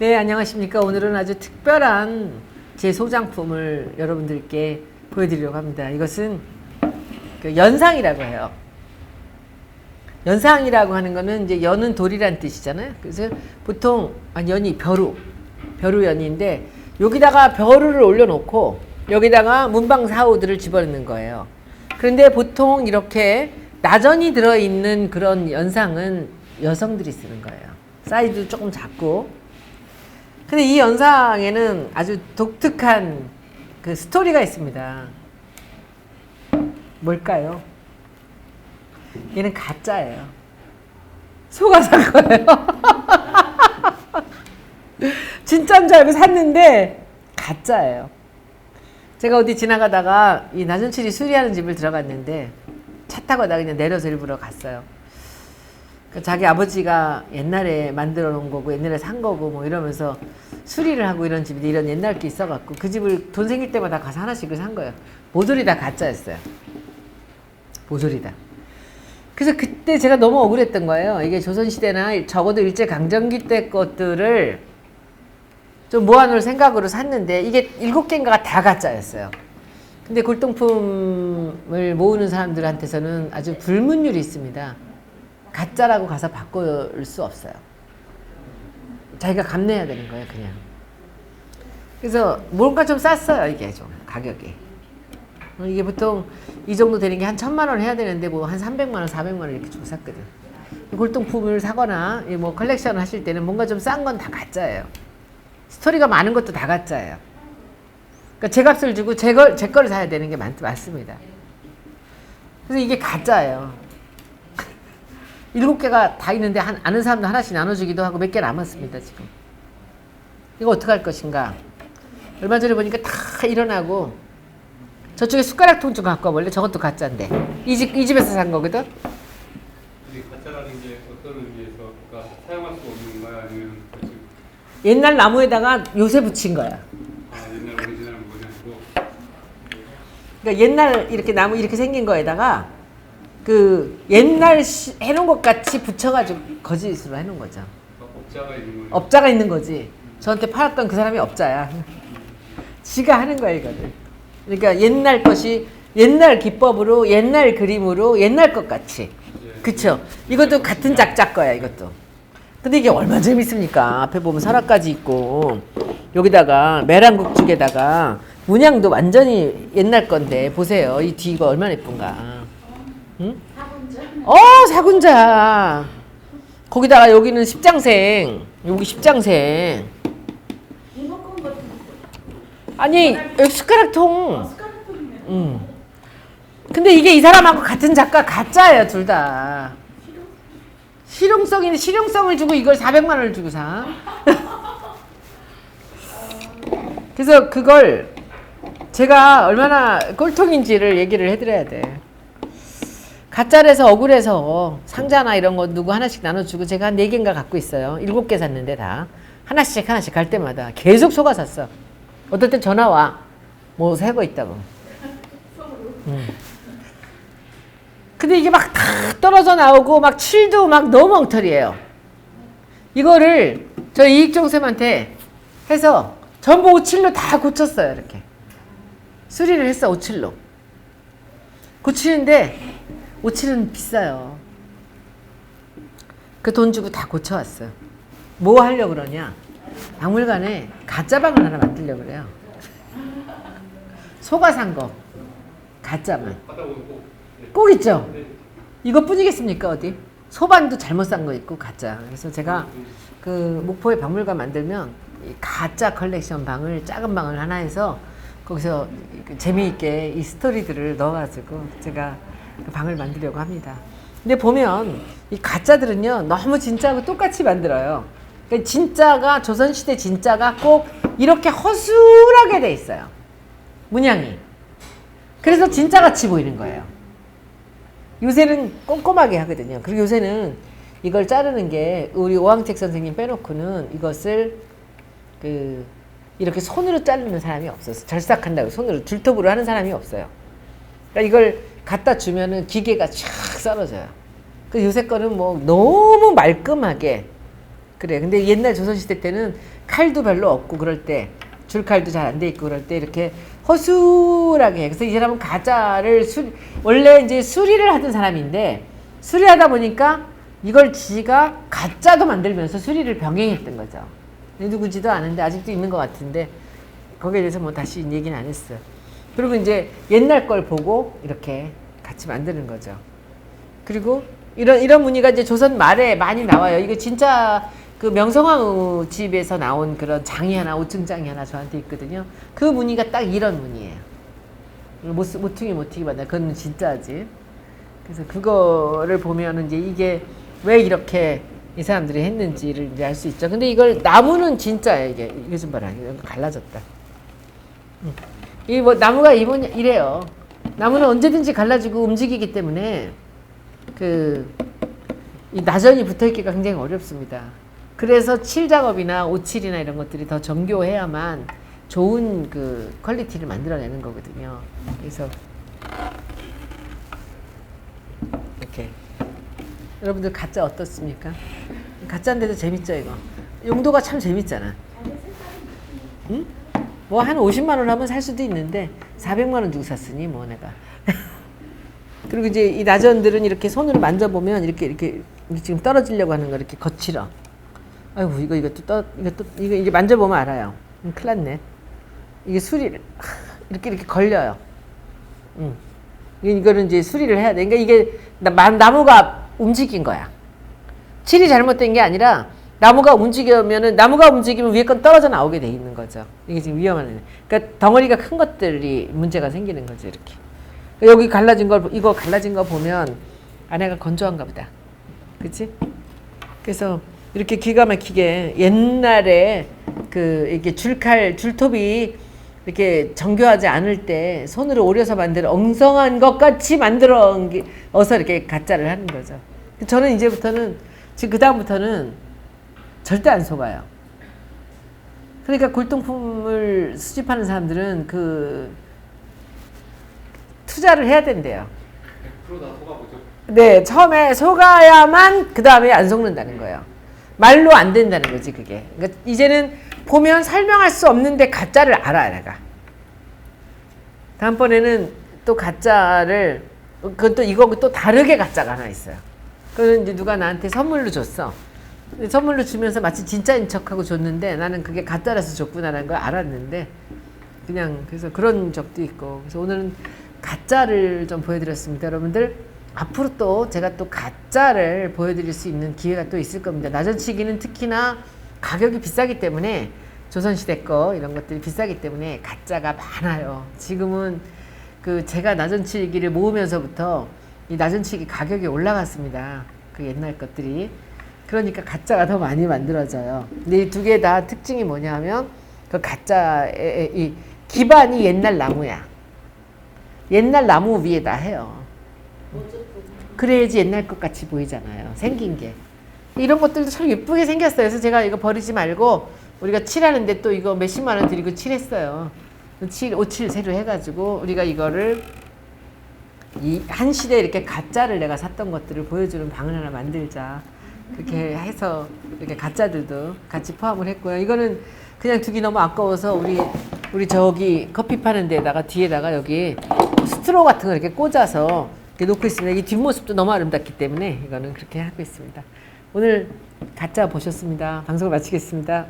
네, 안녕하십니까. 오늘은 아주 특별한 제 소장품을 여러분들께 보여드리려고 합니다. 이것은 그 연상이라고 해요. 연상이라고 하는 거는 이제 연은 돌이란 뜻이잖아요. 그래서 보통 아, 연이 벼루, 벼루 연인데 여기다가 벼루를 올려놓고 여기다가 문방 사우들을 집어넣는 거예요. 그런데 보통 이렇게 나전이 들어있는 그런 연상은 여성들이 쓰는 거예요. 사이즈도 조금 작고. 근데 이 연상에는 아주 독특한 그 스토리가 있습니다. 뭘까요? 얘는 가짜예요. 속아 산 거예요. 진짜인 줄 알고 샀는데 가짜예요. 제가 어디 지나가다가 이 나전칠이 수리하는 집을 들어갔는데 차 타고 나 그냥 내려서 일부러 갔어요. 그 자기 아버지가 옛날에 만들어 놓은 거고 옛날에 산 거고 뭐 이러면서 수리를 하고 이런 집이 이런 옛날 게 있어갖고 그 집을 돈 생길 때마다 가서 하나씩을 산 거예요. 모조리 다 가짜였어요. 모조리 다. 그래서 그때 제가 너무 억울했던 거예요. 이게 조선시대나 적어도 일제강점기 때 것들을 좀 모아놓을 생각으로 샀는데 이게 일곱 개인가가 다 가짜였어요. 근데 골동품을 모으는 사람들한테서는 아주 불문율이 있습니다. 가짜라고 가서 바꿀 수 없어요. 자기가 감내야 되는 거예요, 그냥. 그래서 뭔가 좀 쌌어요, 이게 좀 가격이. 어, 이게 보통 이 정도 되는 게 한 천만 원 해야 되는데 뭐 한 300만 원, 400만 원 이렇게 주고 샀거든. 골동품을 사거나 이뭐 컬렉션 하실 때는 뭔가 좀 싼 건 다 가짜예요. 스토리가 많은 것도 다 가짜예요. 그러니까 제 값을 주고 제, 걸, 제 거를 사야 되는 게 많, 많습니다. 그래서 이게 가짜예요. 일곱 개가 다 있는데 한, 아는 사람도 하나씩 나눠주기도 하고 몇 개 남았습니다, 지금. 이거 어떡할 것인가. 얼마 전에 보니까 다 일어나고 저쪽에 숟가락통 좀 갖고 와볼래? 저것도 가짜인데. 이 집, 이 집에서 산 거거든? 이 가짜라는 게 어떤 의미에서 그러니까 사용할 수 없는 거야 아니면 옛날 나무에다가 요새 붙인 거야. 아, 옛날 오리지널 물건이 아니고 그러니까 옛날 이렇게 나무 이렇게 생긴 거에다가 그 옛날 시- 해놓은 것 같이 붙여가지고 거짓으로 해놓은 거죠. 업자가 있는. 업자가 있는 거지. 저한테 팔았던 그 사람이 업자야. 지가 하는 거야 이거를. 그러니까 옛날 것이 옛날 기법으로 옛날 그림으로 옛날 것 같이. 그쵸? 이것도 같은 작작 거야 이것도. 근데 이게 얼마나 재밌습니까? 앞에 보면 설화까지 있고 여기다가 메랑국 죽에다가 문양도 완전히 옛날 건데 보세요. 이 뒤가 얼마나 예쁜가. 응? 어 사군자. 거기다가 여기는 십장생. 여기 십장생. 아니 여기 숟가락통. 응. 근데 이게 이 사람하고 같은 작가 가짜예요 둘 다. 실용성이 실용성을 주고 이걸 400만 원을 주고 사. 그래서 그걸 제가 얼마나 꼴통인지를 얘기를 해드려야 돼. 가짜래서 억울해서 상자나 이런 거 누구 하나씩 나눠주고 제가 한 4개인가 갖고 있어요. 7개 샀는데 다. 하나씩 하나씩 갈 때마다 계속 속아 샀어. 어떨 땐 전화 와. 뭐 새거 있다고. 음. 근데 이게 막다 떨어져 나오고 막 칠도 막 너무 엉터리예요. 이거를 저 이익종쌤한테 해서 전부 오칠로 다 고쳤어요. 이렇게. 수리를 했어 오칠로. 고치는데 오칠은 비싸요. 그 돈 주고 다 고쳐왔어요. 뭐 하려고 그러냐? 박물관에 가짜 방을 하나 만들려고 그래요. 소가 산 거. 가짜만. 꼭 있죠? 네. 이것뿐이겠습니까 어디? 소반도 잘못 산 거 있고 가짜. 그래서 제가 그 목포에 박물관 만들면 이 가짜 컬렉션 방을 작은 방을 하나 해서 거기서 그 재미있게 이 스토리들을 넣어가지고 제가 그 방을 만들려고 합니다. 근데 보면 이 가짜들은요 너무 진짜하고 똑같이 만들어요. 그러니까 진짜가 조선시대 진짜가 꼭 이렇게 허술하게 돼 있어요. 문양이. 그래서 진짜 같이 보이는 거예요. 요새는 꼼꼼하게 하거든요. 그리고 요새는 이걸 자르는 게 우리 오왕택 선생님 빼놓고는 이것을 그 이렇게 손으로 자르는 사람이 없었어. 절삭한다고 손으로 줄톱으로 하는 사람이 없어요. 그러니까 이걸 갖다 주면은 기계가 촥 썰어져요. 그 요새 거는 뭐 너무 말끔하게 그래. 근데 옛날 조선시대 때는 칼도 별로 없고 그럴 때 줄칼도 잘 안 돼 있고 그럴 때 이렇게 허술하게. 그래서 이 사람은 가짜를 수, 원래 이제 수리를 하던 사람인데 수리하다 보니까 이걸 지가 가짜도 만들면서 수리를 병행했던 거죠. 누구지도 않은데 아직도 있는 것 같은데 거기에 대해서 뭐 다시 얘기는 안 했어요. 그리고 이제 옛날 걸 보고 이렇게 같이 만드는 거죠. 그리고 이런 이런 무늬가 이제 조선 말에 많이 나와요. 이거 진짜 그 명성황후 집에서 나온 그런 장이 하나 오증장이 하나 저한테 있거든요. 그 무늬가 딱 이런 무늬예요. 못, 쓰- 모퉁이 모퉁이 받나 그건 진짜지. 그래서 그거를 보면은 이제 이게 왜 이렇게 이 사람들이 했는지를 이제 알 수 있죠. 근데 이걸 나무는 진짜예요. 이게 이거 좀 봐라. 이거 갈라졌다. 이 뭐 나무가 이번 이래요. 나무는 언제든지 갈라지고 움직이기 때문에 그 이 나전이 붙어 있기가 굉장히 어렵습니다. 그래서 칠 작업이나 오칠이나 이런 것들이 더 정교해야만 좋은 그 퀄리티를 만들어내는 거거든요. 그래서 이렇게 여러분들 가짜 어떻습니까? 가짜인데도 재밌죠 이거. 용도가 참 재밌잖아. 응? 뭐 한 50만 원 하면 살 수도 있는데 400만 원 주고 샀으니 뭐 내가. 그리고 이제 이 나전들은 이렇게 손으로 만져보면 이렇게 이렇게 지금 떨어지려고 하는 거 이렇게 거칠어. 아이고 이거 또 떠, 또 이거 이제 만져보면 알아요. 음, 큰일 났네. 이게 수리를 하, 이렇게 이렇게 걸려요. 음. 이- 이거는 이제 수리를 해야 돼. 그러니까 이게 나무가 움직인 거야. 칠이 잘못된 게 아니라 나무가 움직이면은 나무가 움직이면 위에 건 떨어져 나오게 돼 있는 거죠. 이게 지금 위험한 애. 그러니까 덩어리가 큰 것들이 문제가 생기는 거죠, 이렇게. 여기 갈라진 걸 이거 갈라진 거 보면 아내가 건조한가 보다. 그렇지? 그래서 이렇게 기가 막히게 옛날에 그 이렇게 줄칼 줄톱이 이렇게 정교하지 않을 때 손으로 오려서 만든 엉성한 것 같이 만들어 어서 이렇게 가짜를 하는 거죠. 저는 이제부터는 지금 그 다음부터는 절대 안 속아요. 그러니까 골동품을 수집하는 사람들은 그 투자를 해야 된대요. 100%다 속아보죠. 네, 처음에 속아야만 그 다음에 안 속는다는 거예요. 말로 안 된다는 거지 그게. 그러니까 이제는 보면 설명할 수 없는데 가짜를 알아 내가. 다음번에는 또 가짜를 그것도 이거 또 다르게 가짜가 하나 있어요. 그거는 이제 누가 나한테 선물로 줬어. 선물로 주면서 마치 진짜인 척하고 줬는데 나는 그게 가짜라서 줬구나라는 걸 알았는데 그냥 그래서 그런 적도 있고 그래서 오늘은 가짜를 좀 보여드렸습니다. 여러분들 앞으로 또 제가 또 가짜를 보여드릴 수 있는 기회가 또 있을 겁니다. 나전치기는 특히나 가격이 비싸기 때문에 조선시대 거 이런 것들이 비싸기 때문에 가짜가 많아요. 지금은 그 제가 나전치기를 모으면서부터 이 나전치기 가격이 올라갔습니다. 그 옛날 것들이 그러니까 가짜가 더 많이 만들어져요. 근데 이 두 개 다 특징이 뭐냐면 그 가짜의 이 기반이 옛날 나무야. 옛날 나무 위에다 해요. 그래야지 옛날 것 같이 보이잖아요. 생긴 게. 이런 것들도 참 예쁘게 생겼어요. 그래서 제가 이거 버리지 말고 우리가 칠하는데 또 이거 몇십만 원 들이고 칠했어요. 칠, 오칠 새로 해가지고 우리가 이거를 이 한 시대에 이렇게 가짜를 내가 샀던 것들을 보여주는 방을 하나 만들자. 그렇게 해서 이렇게 가짜들도 같이 포함을 했고요. 이거는 그냥 두기 너무 아까워서 우리 우리 저기 커피 파는 데다가 뒤에다가 여기 스트로 같은 거 이렇게 꽂아서 이렇게 놓고 있습니다. 이 뒷모습도 너무 아름답기 때문에 이거는 그렇게 하고 있습니다. 오늘 가짜 보셨습니다. 방송을 마치겠습니다.